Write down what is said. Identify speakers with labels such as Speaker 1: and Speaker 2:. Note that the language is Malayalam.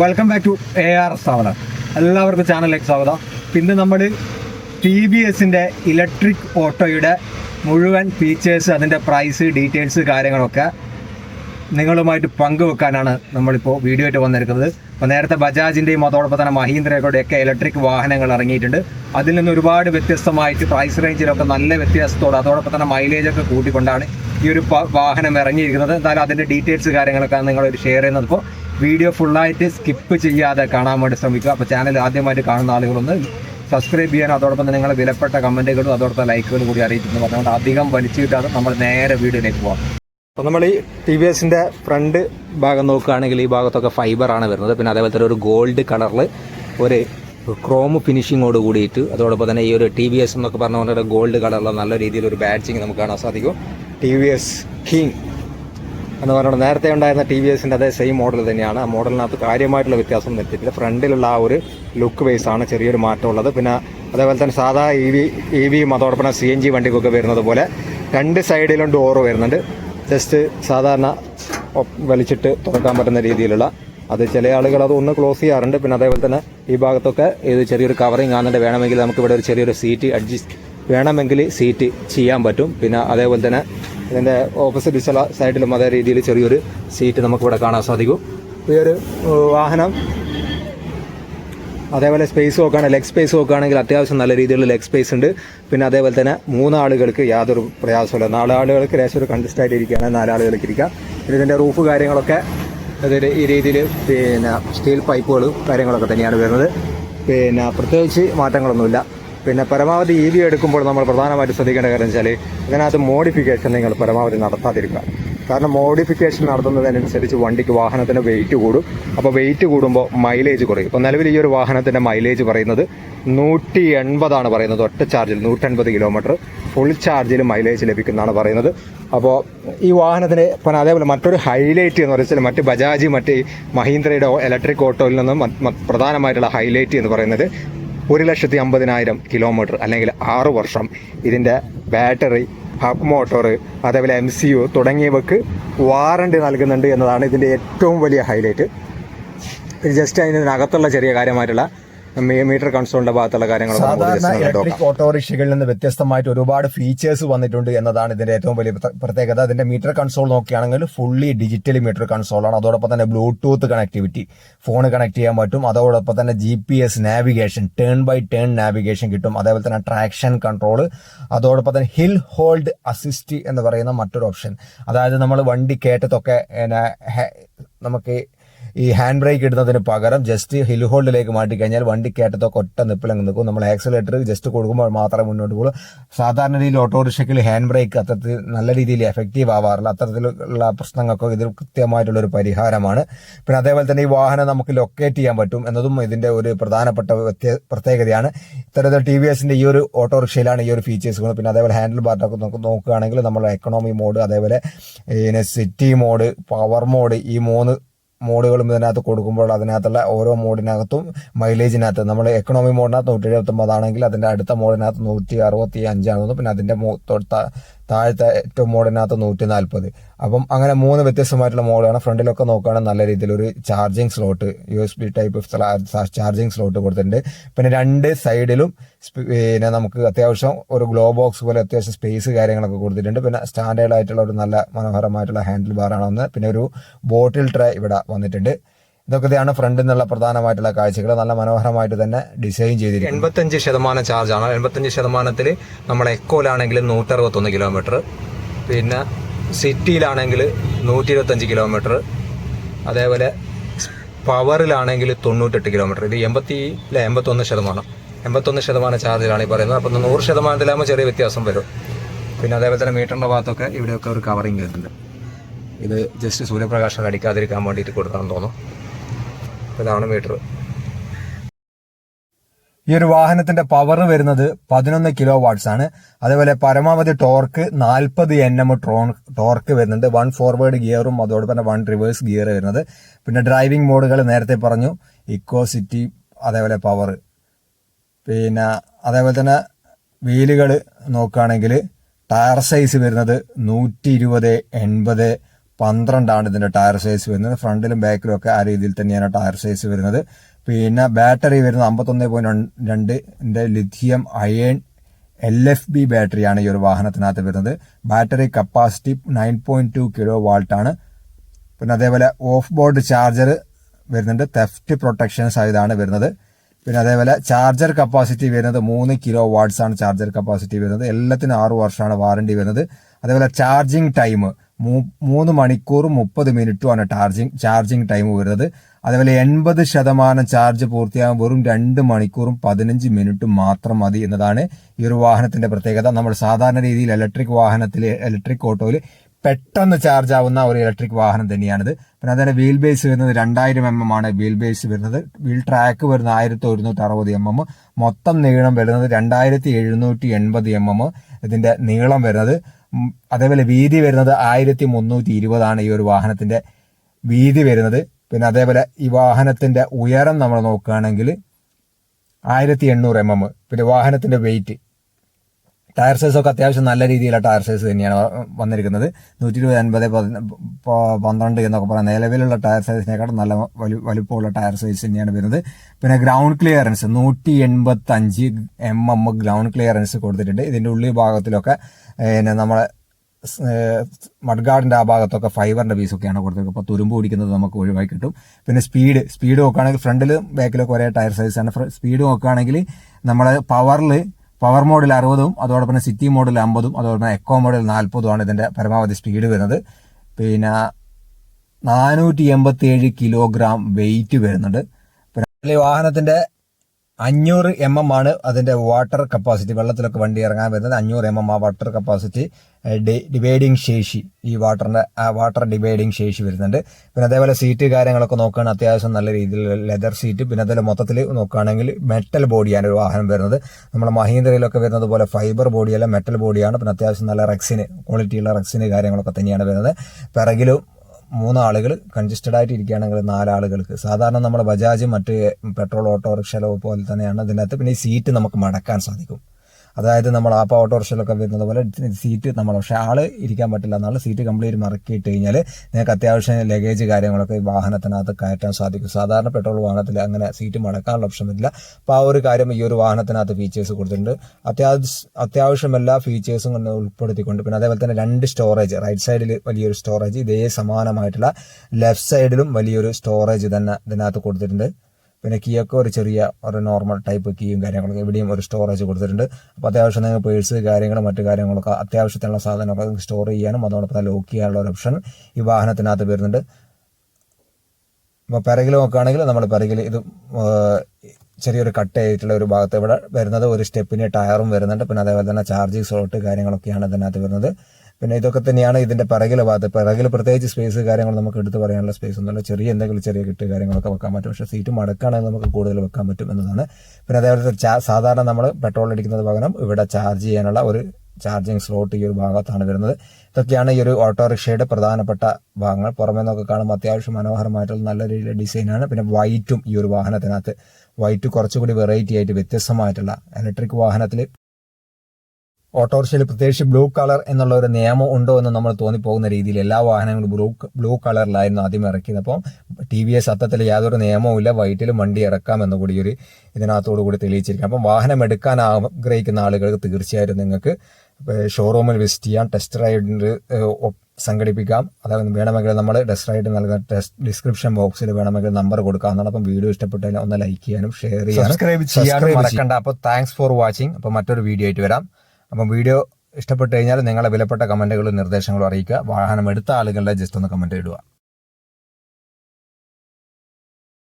Speaker 1: Welcome back to A R സ്ഥാപനം എല്ലാവർക്കും ചാനലിലേക്ക് സ്വാഗതം. പിന്നെ നമ്മൾ ടി ബി എസിന്റെ ഇലക്ട്രിക് ഓട്ടോയുടെ മുഴുവൻ ഫീച്ചേഴ്സ് അതിന്റെ പ്രൈസ് ഡീറ്റെയിൽസ് കാര്യങ്ങളൊക്കെ നിങ്ങളുമായിട്ട് പങ്കുവെക്കാനാണ് നമ്മളിപ്പോൾ വീഡിയോ ആയിട്ട് വന്നിരിക്കുന്നത്. അപ്പോൾ നേരത്തെ ബജാജിന്റെയും അതോടൊപ്പം തന്നെ മഹീന്ദ്രയുടെയൊക്കെ ഇലക്ട്രിക് വാഹനങ്ങൾ ഇറങ്ങിയിട്ടുണ്ട്. അതിൽ നിന്ന് ഒരുപാട് വ്യത്യസ്തമായിട്ട് പ്രൈസ് റേഞ്ചിലൊക്കെ നല്ല വ്യത്യാസത്തോടെ അതോടൊപ്പം തന്നെ മൈലേജൊക്കെ കൂട്ടിക്കൊണ്ടാണ് ഈ ഒരു വാഹനം ഇറങ്ങിയിരിക്കുന്നത്. എന്തായാലും അതിന്റെ ഡീറ്റെയിൽസ് കാര്യങ്ങളൊക്കെ നിങ്ങളൊരു ഷെയർ ചെയ്യുന്നത് ഇപ്പോൾ വീഡിയോ ഫുള്ളായിട്ട് സ്കിപ്പ് ചെയ്യാതെ കാണാൻ വേണ്ടി ശ്രമിക്കുക. അപ്പോൾ ചാനൽ ആദ്യമായിട്ട് കാണുന്ന ആളുകളൊന്ന് സബ്സ്ക്രൈബ് ചെയ്യാനും അതോടൊപ്പം തന്നെ വിലപ്പെട്ട കമന്റുകളും അതോടൊപ്പം ലൈക്കുകളും കൂടി അറിയിക്കുന്നു പറഞ്ഞുകൊണ്ട് അധികം വലിച്ചു കിട്ടാതെ നമ്മൾ നേരെ വീഡിയോയിലേക്ക് പോകാം അപ്പോൾ നമ്മൾ ഈ ടി വി എസിന്റെ ഫ്രണ്ട് ഭാഗം നോക്കുകയാണെങ്കിൽ ഈ ഭാഗത്തൊക്കെ ഫൈബറാണ് വരുന്നത്. പിന്നെ അതേപോലെ തന്നെ ഒരു ഗോൾഡ് കളറിൽ ഒരു ക്രോം ഫിനിഷിങ്ങോട് കൂടിയിട്ട് അതോടൊപ്പം തന്നെ ഈ ഒരു ടി വി എസ് എന്നൊക്കെ പറഞ്ഞ പോലെ ഗോൾഡ് കളറിൽ നല്ല രീതിയിൽ ഒരു ബാഡ്ജിങ് നമുക്ക് കാണാൻ സാധിക്കും. ടി വി എസ് കിങ് എന്ന് പറഞ്ഞാൽ നേരത്തെ ഉണ്ടായിരുന്ന ടി വി എസിന്റെ അതേ സെയിം മോഡൽ തന്നെയാണ്. ആ മോഡലിനകത്ത് കാര്യമായിട്ടുള്ള വ്യത്യാസം വരുത്തിയിട്ടില്ല ഫ്രണ്ടിലുള്ള ആ ഒരു ലുക്ക് ബേസ് ആണ് ചെറിയൊരു മാറ്റമുള്ളത് പിന്നെ അതേപോലെ തന്നെ സാധാ ഇ വി ഇ വിയും അതോടൊപ്പം സി എൻ ജി വണ്ടിക്കൊക്കെ വരുന്നത് പോലെ രണ്ട് സൈഡിലും ഡോറ് വരുന്നുണ്ട്. ജസ്റ്റ് സാധാരണ വലിച്ചിട്ട് തുറക്കാൻ പറ്റുന്ന രീതിയിലുള്ള അത് ചില ആളുകൾ അത് ഒന്ന് ക്ലോസ് ചെയ്യാറുണ്ട്. പിന്നെ അതേപോലെ തന്നെ ഈ ഭാഗത്തൊക്കെ ഇത് ചെറിയൊരു കവറിങ് ആണെന്നുണ്ട് വേണമെങ്കിൽ നമുക്ക് ഇവിടെ ഒരു ചെറിയൊരു സീറ്റ് അഡ്ജസ്റ്റ് വേണമെങ്കിൽ സീറ്റ് ചെയ്യാൻ പറ്റും. പിന്നെ അതേപോലെ തന്നെ ഇതിന്റെ ഓപ്പോസിറ്റ് സൈഡിലും അതേ രീതിയിൽ ചെറിയൊരു സീറ്റ് നമുക്കിവിടെ കാണാൻ സാധിക്കും. ഈ ഒരു വാഹനം. അതേപോലെ സ്പേസ് നോക്കുകയാണെങ്കിൽ ലെഗ് സ്പേസ് നോക്കുകയാണെങ്കിൽ അത്യാവശ്യം നല്ല രീതിയിലുള്ള ലെഗ് സ്പേസ് ഉണ്ട്. പിന്നെ അതേപോലെ തന്നെ മൂന്നാളുകൾക്ക് യാതൊരു പ്രയാസമില്ല നാലാളുകൾക്ക് ലേശം ഒരു കൺജസ്റ്റ് ആയിട്ട് ഇരിക്കുകയാണ് നാലാളുകൾക്ക് ഇരിക്കാം. പിന്നെ ഇതിന്റെ റൂഫ് കാര്യങ്ങളൊക്കെ അതൊരു ഈ രീതിയിൽ പിന്നെ സ്റ്റീൽ പൈപ്പുകളും കാര്യങ്ങളൊക്കെ തന്നെയാണ് വരുന്നത്. പിന്നെ പ്രത്യേകിച്ച് മാറ്റങ്ങളൊന്നുമില്ല. പിന്നെ പരമാവധി ഇ വി എടുക്കുമ്പോൾ നമ്മൾ പ്രധാനമായിട്ട് ശ്രദ്ധിക്കേണ്ട കാര്യം വെച്ചാൽ ഇതിനകത്ത് മോഡിഫിക്കേഷൻ നിങ്ങൾ പരമാവധി നടത്താതിരിക്കുക. കാരണം മോഡിഫിക്കേഷൻ നടത്തുന്നതിനനുസരിച്ച് വണ്ടിക്ക് വാഹനത്തിന് വെയിറ്റ് കൂടും. അപ്പോൾ വെയിറ്റ് കൂടുമ്പോൾ മൈലേജ് കുറയും. ഇപ്പോൾ നിലവിൽ ഈ ഒരു വാഹനത്തിന്റെ മൈലേജ് പറയുന്നത് നൂറ്റി എൺപതാണ് പറയുന്നത് ഒറ്റ ചാർജിൽ നൂറ്റൻപത് കിലോമീറ്റർ ഫുൾ ചാർജിൽ മൈലേജ് ലഭിക്കുന്നതാണ് പറയുന്നത്. അപ്പോൾ ഈ വാഹനത്തിന് ഇപ്പം അതേപോലെ മറ്റൊരു ഹൈലൈറ്റ് എന്ന് വെച്ചാൽ മറ്റ് ബജാജ് മറ്റ് മഹീന്ദ്രയുടെ ഇലക്ട്രിക് ഓട്ടോയിൽ നിന്നും പ്രധാനമായിട്ടുള്ള ഹൈലൈറ്റ് എന്ന് പറയുന്നത് ഒരു ലക്ഷത്തി അമ്പതിനായിരം കിലോമീറ്റർ അല്ലെങ്കിൽ ആറ് വർഷം ഇതിന്റെ ബാറ്ററി ഹബ് മോട്ടോർ അതേപോലെ എം സി യു തുടങ്ങിയവക്ക് വാറണ്ടി നൽകുന്നുണ്ട് എന്നതാണ് ഇതിന്റെ ഏറ്റവും വലിയ ഹൈലൈറ്റ് ജസ്റ്റ് അതിനകത്തുള്ള ചെറിയ കാര്യമായിട്ടുള്ള മീറ്റർ കൺസോളിന്റെ ഭാഗത്തുള്ള
Speaker 2: സാധാരണ
Speaker 1: നോക്കാം.
Speaker 2: ഇലക്ട്രിക് ഓട്ടോറിക്ഷകളിൽ നിന്ന് വ്യത്യസ്തമായിട്ട് ഒരുപാട് ഫീച്ചേഴ്സ് വന്നിട്ടുണ്ട് എന്നതാണ് ഇതിന്റെ ഏറ്റവും വലിയ പ്രത്യേകത. അതിന്റെ മീറ്റർ കൺസോൾ നോക്കുകയാണെങ്കിൽ ഫുള്ളി ഡിജിറ്റൽ മീറ്റർ കൺസോളാണ് അതോടൊപ്പം തന്നെ ബ്ലൂടൂത്ത് കണക്ടിവിറ്റി ഫോൺ കണക്ട് ചെയ്യാൻ പറ്റും. അതോടൊപ്പം തന്നെ G P S navigation turn by turn navigation കിട്ടും. അതേപോലെ തന്നെ ട്രാക്ഷൻ കൺട്രോൾ അതോടൊപ്പം തന്നെ ഹിൽ ഹോൾഡ് അസിസ്റ്റ് എന്ന് പറയുന്ന മറ്റൊരു ഓപ്ഷൻ അതായത് നമ്മൾ വണ്ടി കയറ്റത്തൊക്കെ നമുക്ക് ഈ ഹാൻഡ് ബ്രേക്ക് ഇടുന്നതിന് പകരം ജസ്റ്റ് ഹിൽ ഹോൾഡിലേക്ക് മാറ്റി കഴിഞ്ഞാൽ വണ്ടി കയറ്റത്തൊക്കെ ഒറ്റ നിപ്പിലങ്ങ് നിൽക്കും. നമ്മൾ ആക്സിലേറ്റർ ജസ്റ്റ് കൊടുക്കുമ്പോൾ മാത്രമേ മുന്നോട്ട് പോകുള്ളൂ. സാധാരണ രീതിയിൽ ഓട്ടോറിക്ഷയ്ക്കിൽ ഹാൻഡ് ബ്രേക്ക് അത്തരത്തിൽ നല്ല രീതിയിൽ എഫക്റ്റീവ് ആവാറില്ല. അത്തരത്തിലുള്ള പ്രശ്നങ്ങൾക്കോ ഇതിൽ കൃത്യമായിട്ടുള്ള ഒരു പരിഹാരമാണ്. പിന്നെ അതേപോലെ തന്നെ ഈ വാഹനം നമുക്ക് ലൊക്കേറ്റ് ചെയ്യാൻ പറ്റും എന്നതും ഇതിന്റെ ഒരു പ്രധാനപ്പെട്ട പ്രത്യേകതയാണ്. ഇത്തരത്തിൽ ടി വി എസിന്റെ ഈ ഒരു ഓട്ടോറിക്ഷയിലാണ് ഈ ഒരു ഫീച്ചേഴ്സുകൾ പിന്നെ അതേപോലെ ഹാൻഡിൽ ബാറ്റൊക്കെ നോക്കുകയാണെങ്കിൽ നമ്മൾ എക്കണോമി മോഡ് അതേപോലെ സിറ്റി മോഡ് പവർ മോഡ് ഈ മൂന്ന് മോഡുകളും ഇതിനകത്ത് കൊടുക്കുമ്പോൾ അതിനകത്തുള്ള ഓരോ മോഡിനകത്തും മൈലേജിനകത്ത് നമ്മൾ എക്കണോമി മോഡിനകത്ത് നൂറ്റി എഴുപത്തൊമ്പതാണെങ്കിൽ അതിന്റെ അടുത്ത മോഡിനകത്ത് നൂറ്റി അറുപത്തി അഞ്ചാണ് പിന്നെ അതിന്റെ തൊട്ട താഴത്തെ ഏറ്റവും മോഡിനകത്ത് നൂറ്റി നാൽപ്പത് അപ്പം അങ്ങനെ മൂന്ന് വ്യത്യസ്തമായിട്ടുള്ള മോഡലാണ് ഫ്രണ്ടിലൊക്കെ നോക്കുകയാണെങ്കിൽ നല്ല രീതിയിൽ ഒരു charging slot U S B type charging slot കൊടുത്തിട്ടുണ്ട്. പിന്നെ രണ്ട് സൈഡിലും പിന്നെ നമുക്ക് അത്യാവശ്യം ഒരു ഗ്ലോ ബോക്സ് പോലെ അത്യാവശ്യം സ്പേസ് കാര്യങ്ങളൊക്കെ കൊടുത്തിട്ടുണ്ട്. പിന്നെ സ്റ്റാൻഡേർഡ് ആയിട്ടുള്ള ഒരു നല്ല മനോഹരമായിട്ടുള്ള ഹാൻഡിൽ ബാറാണ് ഒന്ന്. പിന്നെ ഒരു ബോട്ടിൽ ട്രേ ഇവിടെ വന്നിട്ടുണ്ട്. ഇതൊക്കെയാണ് ഫ്രണ്ടിൽ നിന്നുള്ള പ്രധാനമായിട്ടുള്ള കാഴ്ചകൾ. നല്ല മനോഹരമായിട്ട് തന്നെ ഡിസൈൻ ചെയ്തിരിക്കുന്നു.
Speaker 1: എൺപത്തഞ്ച് ശതമാനം ചാർജാണ് എൺപത്തഞ്ച് ശതമാനത്തിൽ നമ്മൾ എക്കോയിലാണെങ്കിൽ നൂറ്ററുപത്തൊന്ന് കിലോമീറ്റർ പിന്നെ സിറ്റിയിലാണെങ്കിൽ നൂറ്റി ഇരുപത്തഞ്ച് കിലോമീറ്റർ അതേപോലെ പവറിലാണെങ്കിൽ തൊണ്ണൂറ്റെട്ട് കിലോമീറ്റർ ഇത് എൺപത്തി അല്ല എൺപത്തൊന്ന് ശതമാനം. എൺപത്തൊന്ന് ശതമാനം ചാർജിലാണ് ഈ പറയുന്നത്. അപ്പം നൂറ് ശതമാനത്തിലാകുമ്പോൾ ചെറിയ വ്യത്യാസം വരും. പിന്നെ അതേപോലെ തന്നെ മീറ്ററിന്റെ ഭാഗത്തൊക്കെ ഇവിടെയൊക്കെ ഒരു കവറിങ് വരുന്നുണ്ട്. ഇത് ജസ്റ്റ് സൂര്യപ്രകാശം അടിക്കാതിരിക്കാൻ വേണ്ടിയിട്ട് കൊടുക്കാമെന്ന് തോന്നുന്നു. ഇതാണ് മീറ്റർ.
Speaker 2: ഈ ഒരു വാഹനത്തിന്റെ പവർ വരുന്നത് പതിനൊന്ന് കിലോ വാട്ട്സ് ആണ്. അതേപോലെ പരമാവധി ടോർക്ക് നാൽപ്പത് എൻ എം ട്രോൺ ടോർക്ക് വരുന്നുണ്ട്. വൺ ഫോർവേഡ് ഗിയറും അതോടൊപ്പം തന്നെ വൺ റിവേഴ്സ് ഗിയർ വരുന്നത്. പിന്നെ ഡ്രൈവിംഗ് മോഡുകൾ നേരത്തെ പറഞ്ഞു. ഇക്കോ സിറ്റി അതേപോലെ പവർ പിന്നെ അതേപോലെ തന്നെ വീലുകൾ നോക്കുകയാണെങ്കിൽ ടയർ സൈസ് വരുന്നത് നൂറ്റി ഇരുപത് എൺപത് പന്ത്രണ്ടാണ് ഇതിന്റെ ടയർ സൈസ് വരുന്നത്. ഫ്രണ്ടിലും ബാക്കിലും ഒക്കെ ആ രീതിയിൽ തന്നെയാണ് ടയർ സൈസ് വരുന്നത്. പിന്നെ ബാറ്ററി വരുന്നത് അമ്പത്തൊന്ന് പോയിന്റ് രണ്ടിന്റെ lithium ion L F B ബാറ്ററിയാണ് ഈ ഒരു വാഹനത്തിനകത്ത് വരുന്നത്. Battery capacity nine point two kilo വാൾട്ടാണ് പിന്നെ അതേപോലെ ഓഫ് ബോർഡ് ചാർജർ വരുന്നുണ്ട്. തെഫ്റ്റ് പ്രൊട്ടക്ഷൻ സഹിതമാണ് വരുന്നത്. പിന്നെ അതേപോലെ ചാർജർ കപ്പാസിറ്റി വരുന്നത് മൂന്ന് കിലോ വാട്ട്സ് ആണ് ചാർജർ കപ്പാസിറ്റി വരുന്നത്. എല്ലാത്തിനും ആറു വർഷമാണ് വാറണ്ടി വരുന്നത്. അതേപോലെ ചാർജിങ് ടൈം മൂന്ന് മണിക്കൂറും മുപ്പത് മിനിറ്റുമാണ് ചാർജിങ് ചാർജിങ് ടൈം വരുന്നത്. അതേപോലെ എൺപത് ശതമാനം ചാർജ് പൂർത്തിയാകാൻ വെറും രണ്ട് മണിക്കൂറും പതിനഞ്ച് മിനിറ്റും മാത്രം മതി എന്നതാണ് ഈ ഒരു വാഹനത്തിന്റെ പ്രത്യേകത. നമ്മൾ സാധാരണ രീതിയിൽ ഇലക്ട്രിക് വാഹനത്തിൽ ഇലക്ട്രിക് ഓട്ടോയിൽ പെട്ടെന്ന് ചാർജ് ആവുന്ന ഒരു ഇലക്ട്രിക് വാഹനം തന്നെയാണിത്. പിന്നെ അതിന്റെ വീൽ ബേസ് വരുന്നത് രണ്ടായിരം എം എം ആണ് വീൽ ബേസ് വരുന്നത്. വീൽ ട്രാക്ക് വരുന്നത് ആയിരത്തി ഒരുന്നൂറ്റി അറുപത് എം എം. മൊത്തം നീളം വരുന്നത് രണ്ടായിരത്തി എഴുന്നൂറ്റി എൺപത് എം എം. ഇതിന്റെ നീളം വരുന്നത്. അതേപോലെ വീതി വരുന്നത് ആയിരത്തി മുന്നൂറ്റി ഇരുപതാണ് ഈ ഒരു വാഹനത്തിന്റെ വീതി വരുന്നത്. പിന്നെ അതേപോലെ ഈ വാഹനത്തിന്റെ ഉയരം നമ്മൾ നോക്കുകയാണെങ്കിൽ ആയിരത്തി എണ്ണൂറ് എം എം. പിന്നെ വാഹനത്തിന്റെ വെയിറ്റ് ടയർ സൈസ് ഒക്കെ അത്യാവശ്യം നല്ല രീതിയിലുള്ള ടയർ സൈസ് തന്നെയാണ് വന്നിരിക്കുന്നത്. നൂറ്റി ഇരുപത് അൻപത് പന്ത്രണ്ട് എന്നൊക്കെ പറയാം നിലവിലുള്ള ടയർ സൈസിനേക്കാളും നല്ല വലു വലുപ്പമുള്ള ടയർ സൈസ് തന്നെയാണ് വരുന്നത്. പിന്നെ ഗ്രൗണ്ട് ക്ലിയറൻസ് നൂറ്റി എൺപത്തി അഞ്ച് എം എം ഗ്രൗണ്ട് ക്ലിയറൻസ് കൊടുത്തിട്ടുണ്ട്. ഇതിന്റെ ഉള്ളി ഭാഗത്തിലൊക്കെ പിന്നെ നമ്മളെ മഡ്ഗാർഡിന്റെ ആ ഭാഗത്തൊക്കെ ഫൈബറിന്റെ പീസൊക്കെയാണ് കൊടുത്തിരിക്കുന്നത്. അപ്പോൾ തുരുമ്പ് പിടിക്കുന്നത് നമുക്ക് ഒഴിവാക്കി കിട്ടും. പിന്നെ സ്പീഡ് സ്പീഡ് നോക്കുകയാണെങ്കിൽ ഫ്രണ്ടിലും ബാക്കിലൊക്കെ ഒരേ ടയർ സൈസാണ് സ്പീഡ് നോക്കുകയാണെങ്കിൽ നമ്മൾ പവറിൽ പവർ മോഡിൽ അറുപതും അതോടൊപ്പം സിറ്റി മോഡിൽ അമ്പതും അതോടൊപ്പം എക്കോ മോഡിൽ നാൽപ്പതുമാണ് ഇതിന്റെ പരമാവധി സ്പീഡ് വരുന്നത്. പിന്നെ നാനൂറ്റി എൺപത്തി ഏഴ് കിലോഗ്രാം വെയിറ്റ് വരുന്നുണ്ട് വാഹനത്തിന്റെ അഞ്ഞൂറ് എം എം ആണ് അതിന്റെ വാട്ടർ കപ്പാസിറ്റി വെള്ളത്തിലൊക്കെ വണ്ടി ഇറങ്ങാൻ വരുന്നത് അഞ്ഞൂറ് എം എം ആ വാട്ടർ കപ്പാസിറ്റി ഡിവൈഡിങ് ശേഷി ഈ വാട്ടറിന്റെ ആ വാട്ടർ ഡിവൈഡിങ് ശേഷി വരുന്നുണ്ട്. പിന്നെ അതേപോലെ സീറ്റ് കാര്യങ്ങളൊക്കെ നോക്കുകയാണെങ്കിൽ അത്യാവശ്യം നല്ല രീതിയിൽ ലെതർ സീറ്റ് പിന്നെ അതേപോലെ മൊത്തത്തിൽ നോക്കുകയാണെങ്കിൽ മെറ്റൽ ബോഡിയാണ് ഒരു വാഹനം വരുന്നത്. നമ്മൾ മഹീന്ദ്രയിലൊക്കെ വരുന്നത് പോലെ ഫൈബർ ബോഡിയല്ല മെറ്റൽ ബോഡിയാണ് പിന്നെ അത്യാവശ്യം നല്ല റെക്സിന് ക്വാളിറ്റിയുള്ള റെക്സിന് കാര്യങ്ങളൊക്കെ തന്നെയാണ് വരുന്നത്. പിറകിലും മൂന്നാളുകൾ കൺജസ്റ്റഡ് ആയിട്ട് ഇരിക്കുകയാണെങ്കിൽ നാലാളുകൾക്ക്. സാധാരണ നമ്മുടെ ബജാജ് മറ്റ് പെട്രോൾ ഓട്ടോറിക്ഷ പോലെ തന്നെയാണ് ഇതിനകത്ത്. പിന്നെ ഈ സീറ്റ് നമുക്ക് മടക്കാൻ സാധിക്കും. അതായത് നമ്മൾ ആപ്പ ഓട്ടോറിക്ഷയിലൊക്കെ വരുന്നത് പോലെ സീറ്റ് നമ്മൾ പക്ഷേ ആൾ ഇരിക്കാൻ പറ്റില്ല. എന്നാൽ സീറ്റ് കംപ്ലീറ്റ് മറക്കിയിട്ട് കഴിഞ്ഞാൽ നിങ്ങൾക്ക് അത്യാവശ്യം ലഗേജ് കാര്യങ്ങളൊക്കെ ഈ വാഹനത്തിനകത്ത് കയറ്റാൻ സാധിക്കും. സാധാരണ പെട്രോൾ വാഹനത്തിൽ അങ്ങനെ സീറ്റ് മടക്കാനുള്ള ഓപ്ഷൻ വരില്ല അപ്പോൾ ആ ഒരു കാര്യം ഈ ഒരു വാഹനത്തിനകത്ത് ഫീച്ചേഴ്സ് കൊടുത്തിട്ടുണ്ട്. അത്യാവശ്യം അത്യാവശ്യം എല്ലാ ഫീച്ചേഴ്സും കൊണ്ട് ഉൾപ്പെടുത്തിക്കൊണ്ട് പിന്നെ അതേപോലെ തന്നെ രണ്ട് സ്റ്റോറേജ് റൈറ്റ് സൈഡിൽ വലിയൊരു സ്റ്റോറേജ് ഇതേ സമാനമായിട്ടുള്ള ലെഫ്റ്റ് സൈഡിലും വലിയൊരു സ്റ്റോറേജ് തന്നെ ഇതിനകത്ത് കൊടുത്തിട്ടുണ്ട്. പിന്നെ കീയൊക്കെ ഒരു ചെറിയ ഒരു നോർമൽ ടൈപ്പ് കീയും കാര്യങ്ങളൊക്കെ ഇവിടെയും ഒരു സ്റ്റോറേജ് കൊടുത്തിട്ടുണ്ട്. അപ്പോൾ അത്യാവശ്യം നിങ്ങൾ പേഴ്സ് കാര്യങ്ങളും മറ്റു കാര്യങ്ങളൊക്കെ അത്യാവശ്യത്തിനുള്ള സാധനമൊക്കെ സ്റ്റോർ ചെയ്യാനും അതോടൊപ്പം തന്നെ ലോക്ക് ചെയ്യാനുള്ള ഒരു ഓപ്ഷൻ ഈ വാഹനത്തിനകത്ത് വരുന്നുണ്ട്. അപ്പോൾ പിറകിൽ നോക്കുകയാണെങ്കിൽ നമ്മൾ പിറകിൽ ഇത് ചെറിയൊരു കട്ട് ചെയ്തിട്ടുള്ള ഒരു ഭാഗത്ത് ഇവിടെ വരുന്നത്. ഒരു സ്റ്റെപ്പിന് ടയറും വരുന്നുണ്ട്. പിന്നെ അതേപോലെ തന്നെ ചാർജിങ് സ്ലോട്ട് കാര്യങ്ങളൊക്കെയാണ് ഇതിനകത്ത് വരുന്നത്. പിന്നെ ഇതൊക്കെ തന്നെയാണ് ഇതിന്റെ പിറകിലെ ഭാഗത്ത്. പിറകിൽ പ്രത്യേകിച്ച് സ്പേസ് കാര്യങ്ങൾ നമുക്ക് എടുത്ത് പറയാനുള്ള സ്പേസ് ഒന്നുമില്ല. ചെറിയ എന്തെങ്കിലും ചെറിയ കിട്ട് കാര്യങ്ങളൊക്കെ വെക്കാൻ പറ്റും. പക്ഷേ സീറ്റ് മടക്കാണെങ്കിൽ നമുക്ക് കൂടുതൽ വെക്കാൻ പറ്റും എന്നതാണ്. പിന്നെ അതേപോലെ സാധാരണ നമ്മൾ പെട്രോൾ അടിക്കുന്നത് പകരം ഇവിടെ ചാർജ് ചെയ്യാനുള്ള ഒരു ചാർജിങ് സ്ലോട്ട് ഈ ഒരു ഭാഗത്താണ് വരുന്നത്. ഇതൊക്കെയാണ് ഈ ഒരു ഓട്ടോറിക്ഷയുടെ പ്രധാനപ്പെട്ട ഭാഗങ്ങൾ. പുറമേ നിന്നൊക്കെ കാണുമ്പോൾ അത്യാവശ്യം മനോഹരമായിട്ടുള്ള നല്ല രീതിയിലുള്ള ഡിസൈനാണ് പിന്നെ വൈറ്റും ഈ ഒരു വാഹനത്തിനകത്ത്. വൈറ്റ് കുറച്ചുകൂടി വെറൈറ്റി ആയിട്ട് വ്യത്യസ്തമായിട്ടുള്ള ഇലക്ട്രിക് വാഹനത്തിൽ ഓട്ടോറിക്ഷയിൽ പ്രത്യേകിച്ച് ബ്ലൂ കളർ എന്നുള്ള ഒരു നിയമം ഉണ്ടോ എന്ന് നമ്മൾ തോന്നിപ്പോകുന്ന രീതിയിൽ എല്ലാ വാഹനങ്ങളും ബ്ലൂ ബ്ലൂ കളറിലായിരുന്നു ആദ്യം ഇറക്കിയത്. അപ്പം ടി വി എസ് സത്യത്തിൽ യാതൊരു നിയമവും ഇല്ല. വൈറ്റിലും വണ്ടി ഇറക്കാം എന്ന് കൂടി ഒരു ഇതിനകത്തോടു കൂടി തെളിയിച്ചിരിക്കും അപ്പം വാഹനം എടുക്കാൻ ആഗ്രഹിക്കുന്ന ആളുകൾക്ക് തീർച്ചയായിട്ടും നിങ്ങൾക്ക് ഷോറൂമിൽ വിസിറ്റ് ചെയ്യാം. ടെസ്റ്റ് റൈഡ് സംഘടിപ്പിക്കാം. അതായത് വേണമെങ്കിൽ നമ്മൾ ടെസ്റ്റ് റൈഡ് നൽകുന്ന ടെസ്റ്റ് ഡിസ്ക്രിപ്ഷൻ ബോക്സിൽ വേണമെങ്കിൽ നമ്പർ കൊടുക്കാവുന്നതാണ് അപ്പം വീഡിയോ ഇഷ്ടപ്പെട്ടതിൽ ഒന്ന് ലൈക്ക് ചെയ്യാനും ഷെയർ ചെയ്യാനും
Speaker 1: സബ്സ്ക്രൈബ് ചെയ്യാനും
Speaker 2: മറക്കണ്ട. അപ്പോൾ താങ്ക്സ് ഫോർ വാച്ചിങ് അപ്പോൾ മറ്റൊരു വീഡിയോ ആയിട്ട് വരാം. അപ്പം വീഡിയോ ഇഷ്ടപ്പെട്ട് കഴിഞ്ഞാൽ നിങ്ങളെ വിലപ്പെട്ട കമന്റുകളും നിർദ്ദേശങ്ങളും അറിയിക്കുക. വാഹനം എടുത്ത ആളുകളുടെ ജസ്റ്റ് ഒന്ന് കമന്റ് ഇടുക.